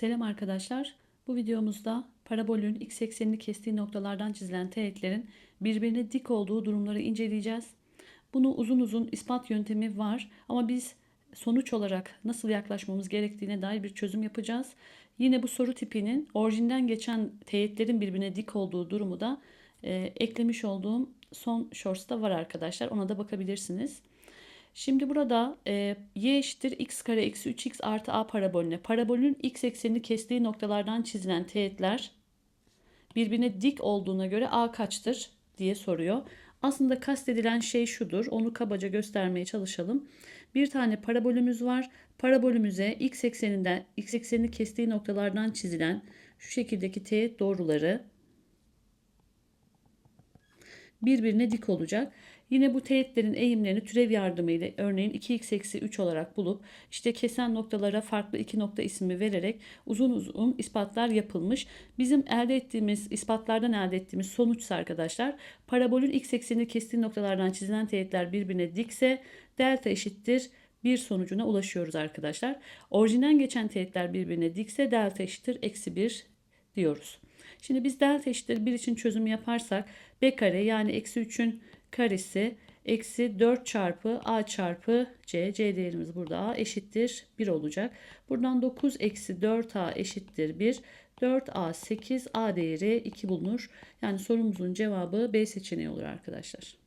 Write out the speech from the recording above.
Selam arkadaşlar. Bu videomuzda parabolün x eksenini kestiği noktalardan çizilen teğetlerin birbirine dik olduğu durumları inceleyeceğiz. Bunu uzun uzun ispat yöntemi var ama biz sonuç olarak nasıl yaklaşmamız gerektiğine dair bir çözüm yapacağız. Yine bu soru tipinin orijinden geçen teğetlerin birbirine dik olduğu durumu da e, eklemiş olduğum son shorts'ta var arkadaşlar. Ona da bakabilirsiniz. Şimdi burada e, y eşittir x kare eksi 3x artı a parabolüne parabolün x eksenini kestiği noktalardan çizilen teğetler birbirine dik olduğuna göre a kaçtır diye soruyor. Aslında kastedilen şey şudur. Onu kabaca göstermeye çalışalım. Bir tane parabolümüz var. Parabolümüze x ekseninden x eksenini kestiği noktalardan çizilen şu şekildeki teğet doğruları birbirine dik olacak. Yine bu teğetlerin eğimlerini türev yardımıyla örneğin 2x eksi 3 olarak bulup işte kesen noktalara farklı iki nokta ismi vererek uzun uzun ispatlar yapılmış. Bizim elde ettiğimiz ispatlardan elde ettiğimiz sonuçsa arkadaşlar parabolün x eksenini kestiği noktalardan çizilen teğetler birbirine dikse delta eşittir bir sonucuna ulaşıyoruz arkadaşlar. Orijinden geçen teğetler birbirine dikse delta eşittir eksi 1 diyoruz. Şimdi biz delta eşittir 1 için çözüm yaparsak b kare yani eksi 3'ün karesi eksi 4 çarpı a çarpı c. c değerimiz burada a eşittir 1 olacak. Buradan 9 eksi 4a eşittir 1. 4a 8 a değeri 2 bulunur. Yani sorumuzun cevabı B seçeneği olur arkadaşlar.